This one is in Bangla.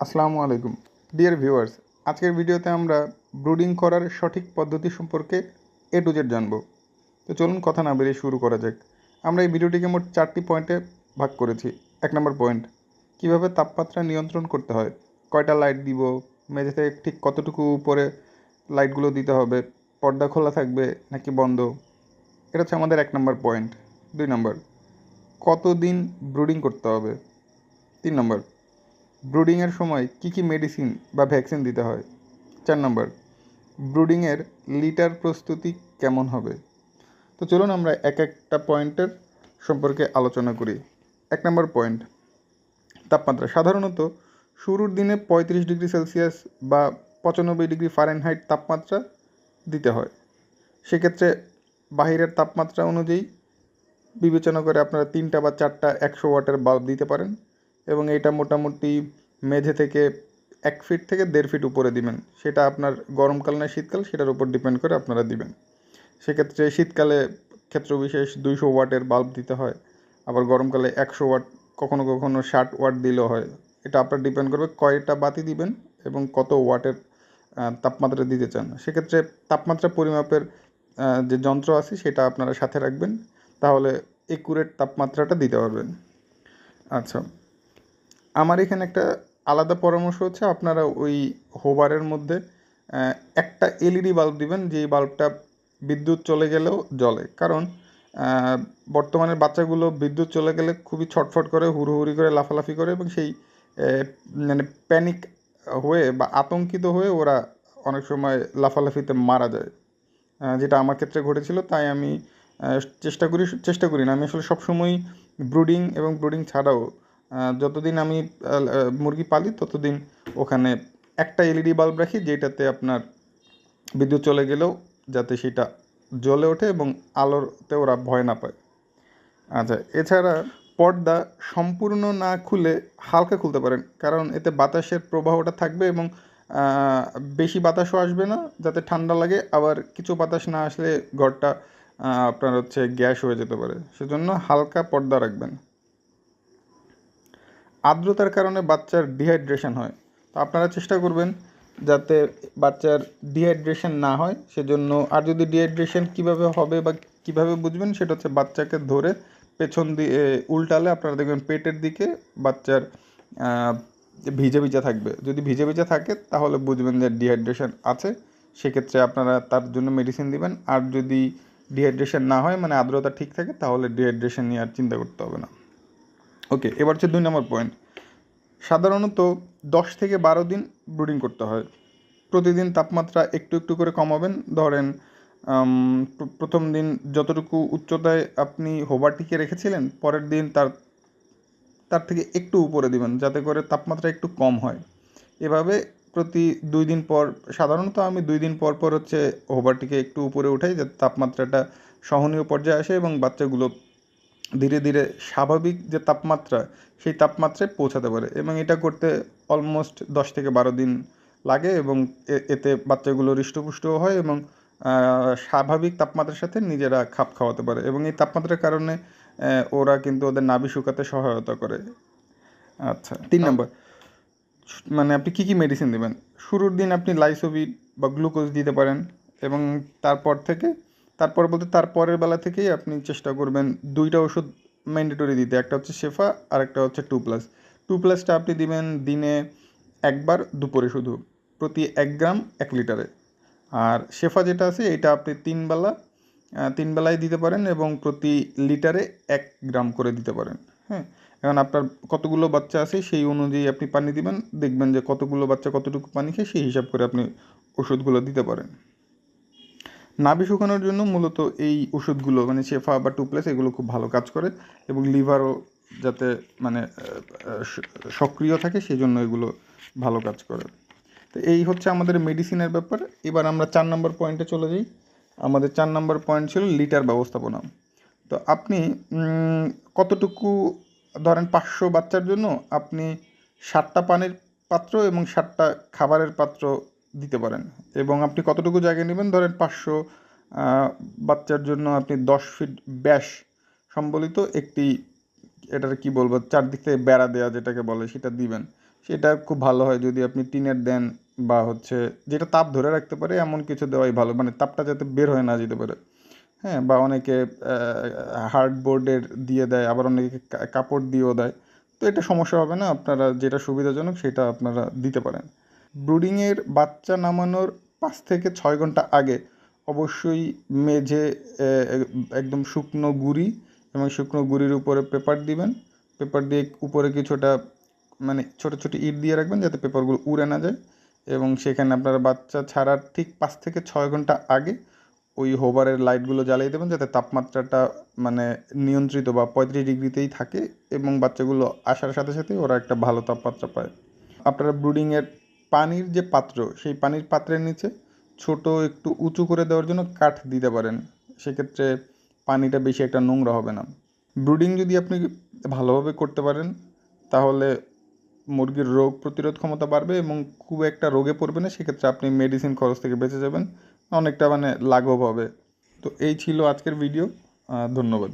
আসসালামু আলাইকুম। ডিয়ার ভিউয়ার্স আজকের ভিডিওতে আমরা ব্রুডিং করার সঠিক পদ্ধতি সম্পর্কে এ টু জেড জানব। তো চলুন কথা না বেরিয়ে শুরু করা যাক। আমরা এই ভিডিওটিকে মোট চারটি পয়েন্টে ভাগ করেছি। এক নম্বর পয়েন্ট, কীভাবে তাপমাত্রা নিয়ন্ত্রণ করতে হয়? কয়টা লাইট দিব? মেঝে থেকে ঠিক কতটুকু উপরে লাইটগুলো দিতে হবে? পর্দা খোলা থাকবে নাকি বন্ধ? এটা হচ্ছে আমাদের এক নম্বর পয়েন্ট। দুই নম্বর, কতদিন ব্রুডিং করতে হবে? তিন নম্বর ব্রুডিংয়ের সময় কী কী মেডিসিন বা ভ্যাকসিন দিতে হয়? চার নম্বর, ব্রুডিংয়ের লিটার প্রস্তুতি কেমন হবে? তো চলুন আমরা এক একটা পয়েন্টের সম্পর্কে আলোচনা করি। এক নম্বর পয়েন্ট, তাপমাত্রা। সাধারণত শুরুর দিনে পঁয়ত্রিশ ডিগ্রি সেলসিয়াস বা পঁচানব্বই ডিগ্রি ফারেনহাইট তাপমাত্রা দিতে হয়। সেক্ষেত্রে বাহিরের তাপমাত্রা অনুযায়ী বিবেচনা করে আপনারা তিনটা বা চারটা একশো ওয়াটের বাল্ব দিতে পারেন। এবং এটা মোটামুটি মেঝে থেকে এক ফিট থেকে দেড় ফিট উপরে দিবেন। সেটা আপনার গরমকাল না শীতকাল, সেটার উপর ডিপেন্ড করে আপনারা দিবেন। সেক্ষেত্রে শীতকালে ক্ষেত্র বিশেষ দুইশো ওয়াটের বাল্ব দিতে হয়, আবার গরমকালে একশো ওয়াট কখনো কখনো ষাট ওয়াট দিলেও হয়। এটা আপনার ডিপেন্ড করবে কয়টা বাতি দিবেন এবং কত ওয়াটের তাপমাত্রা দিতে চান। সেক্ষেত্রে তাপমাত্রা পরিমাপের যে যন্ত্র আছে সেটা আপনারা সাথে রাখবেন, তাহলে একুরেট তাপমাত্রাটা দিতে পারবেন। আচ্ছা। আমার এখানে একটা আলাদা পরামর্শ হচ্ছে আপনারা ওই হোবারের মধ্যে একটা এলইডি বাল্ব দিবেন, যেই বাল্বটা বিদ্যুৎ চলে গেলেও জ্বলে। কারণ বর্তমানের বাচ্চাগুলো বিদ্যুৎ চলে গেলে খুবই ছটফট করে, হুড়োহুড়ি করে, লাফালাফি করে এবং সেই মানে প্যানিক হয়ে বা আতঙ্কিত হয়ে ওরা অনেক সময় লাফালাফিতে মারা যায় যেটা আমার ক্ষেত্রে ঘটেছিল। তাই আমি চেষ্টা করি চেষ্টা করি না। আমি আসলে সবসময়ই ব্রুডিং এবং ব্রুডিং ছাড়াও যতদিন আমি মুরগি পালি, ততদিন ওখানে একটা এলইডি বাল্ব রাখি, যেটাতে আপনার বিদ্যুৎ চলে গেলেও যাতে সেটা জ্বলে ওঠে এবং আলোতে ওরা ভয় না পায়। আচ্ছা এছাড়া পর্দা সম্পূর্ণ না খুলে হালকা খুলতে পারেন, কারণ এতে বাতাসের প্রবাহটা থাকবে এবং বেশি বাতাসও আসবে না, যাতে ঠান্ডা লাগে। আবার কিছু বাতাস না আসলে ঘরটা আপনার হচ্ছে গ্যাস হয়ে যেতে পারে। সেজন্য হালকা পর্দা রাখবেন। আর্দ্রতার কারণে বাচ্চার ডিহাইড্রেশন হয়। তো আপনারা চেষ্টা করবেন যাতে বাচ্চার ডিহাইড্রেশন না হয়, সেজন্য আর যদি ডিহাইড্রেশন কীভাবে হবে বা কীভাবে বুঝবেন, সেটা হচ্ছে বাচ্চাকে ধরে পেছন দিয়ে উল্টালে আপনারা দেখবেন পেটের দিকে বাচ্চার ভিজে ভিজে থাকবে। যদি ভিজে ভিজে থাকে, তাহলে বুঝবেন যে ডিহাইড্রেশন আছে। সেক্ষেত্রে আপনারা তার জন্য মেডিসিন দিবেন। আর যদি ডিহাইড্রেশন না হয় মানে আর্দ্রতা ঠিক থাকে, তাহলে ডিহাইড্রেশন নিয়ে আর চিন্তা করতে হবে না। ওকে এবার হচ্ছে দুই নম্বর পয়েন্ট সাধারণত দশ থেকে বারো দিন ব্রুডিং করতে হয়। প্রতিদিন তাপমাত্রা একটু একটু করে কমাবেন। ধরেন প্রথম দিন যতটুকু উচ্চতায় আপনি হোবারটিকে রেখেছিলেন, পরের দিন তার তার থেকে একটু উপরে দিবেন, যাতে করে তাপমাত্রা একটু কম হয়। এভাবে প্রতি দুই দিন পর, সাধারণত আমি দুই দিন পর পর হচ্ছে হোবারটিকে একটু উপরে উঠাই, যাতে তাপমাত্রাটা সহনীয় পর্যায়ে আসে এবং বাচ্চাগুলো ধীরে ধীরে স্বাভাবিক যে তাপমাত্রা সেই তাপমাত্রায় পৌঁছাতে পারে এবং এটা করতে অলমোস্ট দশ থেকে বারো দিন লাগে এবং এ- এতে বাচ্চাগুলো হৃষ্টপুষ্টও হয় এবং স্বাভাবিক তাপমাত্রার সাথে নিজেরা খাপ খাওয়াতে পারে এবং এই তাপমাত্রার কারণে ওরা কিন্তু ওদের নাভি শুকাতে সহায়তা করে। আচ্ছা তিন নম্বর। মানে আপনি কী কী মেডিসিন দেবেন? শুরুর দিন আপনি লাইসোভিট বা গ্লুকোজ দিতে পারেন এবং তারপর থেকে তারপর বলতে তার পরের বেলা থেকেই আপনি চেষ্টা করবেন দুইটা ওষুধ ম্যান্ডেটরি দিতে। একটা হচ্ছে শেফা আর একটা হচ্ছে টু প্লাস। টু প্লাসটা আপনি দিবেন দিনে একবার দুপুরে শুধু, প্রতি এক গ্রাম এক লিটারে। আর শেফা যেটা আছে, এটা আপনি তিন বেলা তিন বেলায় দিতে পারেন এবং প্রতি লিটারে এক গ্রাম করে দিতে পারেন। হ্যাঁ? এখন আপনার কতগুলো বাচ্চা আছে, সেই অনুযায়ী আপনি পানি দিবেন, দেখবেন যে কতগুলো বাচ্চা কতটুকু পানি খায় সেই হিসাব করে আপনি ওষুধগুলো দিতে পারেন। নাভি শুকানোর জন্য মূলত এই ওষুধগুলো মানে শেফা বা টুপ্লেস, এগুলো খুব ভালো কাজ করে এবং লিভারও যাতে মানে সক্রিয় থাকে সেই জন্য এগুলো ভালো কাজ করে। তো এই হচ্ছে আমাদের মেডিসিনের ব্যাপার। এবার আমরা চার নম্বর পয়েন্টে চলে যাই। আমাদের চার নম্বর পয়েন্ট ছিল লিটার ব্যবস্থাপনা। তো আপনি কতটুকু, ধরেন পাঁচশো বাচ্চার জন্য আপনি ষাটটা পানির পাত্র এবং ষাটটা খাবারের পাত্র দিতে পারেন। এবং আপনি কতটুকু জায়গা নেবেন? ধরেন পাঁচশো বাচ্চার জন্য আপনি দশ ফিট ব্যাস সম্বলিত একটি এটার কি বলব? চারদিক থেকে বেড়া দেওয়া যেটাকে বলে, সেটা দিবেন। সেটা খুব ভালো হয় যদি আপনি টিনের দেন বা হচ্ছে যেটা তাপ ধরে রাখতে পারে, এমন কিছু দেওয়াই ভালো। মানে তাপটা যাতে বের হয়ে না যেতে পারে। হ্যাঁ বা অনেকে হার্ডবোর্ডের দিয়ে দেয়, আবার অনেকে কাপড় দিয়েও দেয়। তো এটা সমস্যা হবে না। আপনারা যেটা সুবিধাজনক সেটা আপনারা দিতে পারেন। ব্রুডিংয়ের বাচ্চা নামানোর পাঁচ থেকে ছয় ঘণ্টা আগে অবশ্যই মেঝে একদম শুকনো গুঁড়ি এবং শুকনো গুঁড়ির উপরে পেপার দিবেন। পেপার দিয়ে উপরে কিছুটা মানে ছোটো ছোটো ইট দিয়ে রাখবেন যাতে পেপারগুলো উড়ে না যায় এবং সেখানে আপনারা বাচ্চা ছাড়ার ঠিক পাঁচ থেকে ছয় ঘণ্টা আগে ওই হোবারের লাইটগুলো জ্বালিয়ে দেবেন যাতে তাপমাত্রাটা মানে নিয়ন্ত্রিত বা পঁয়ত্রিশ ডিগ্রিতেই থাকে এবং বাচ্চাগুলো আসার সাথে সাথে ওরা একটা ভালো তাপমাত্রা পায়। আপনারা ব্রুডিংয়ের পানির যে পাত্র, সেই পানির পাত্রের নিচে ছোট একটু উঁচু করে দেওয়ার জন্য কাঠ দিতে পারেন। সেক্ষেত্রে পানিটা বেশি একটা নোংরা হবে না। ব্রুডিং যদি আপনি ভালোভাবে করতে পারেন, তাহলে মুরগির রোগ প্রতিরোধ ক্ষমতা বাড়বে এবং খুব একটা রোগে পড়বে না। সেক্ষেত্রে আপনি মেডিসিন খরচ থেকে বেঁচে যাবেন, অনেকটা মানে লাঘব হবে। তো এই ছিল আজকের ভিডিও ধন্যবাদ।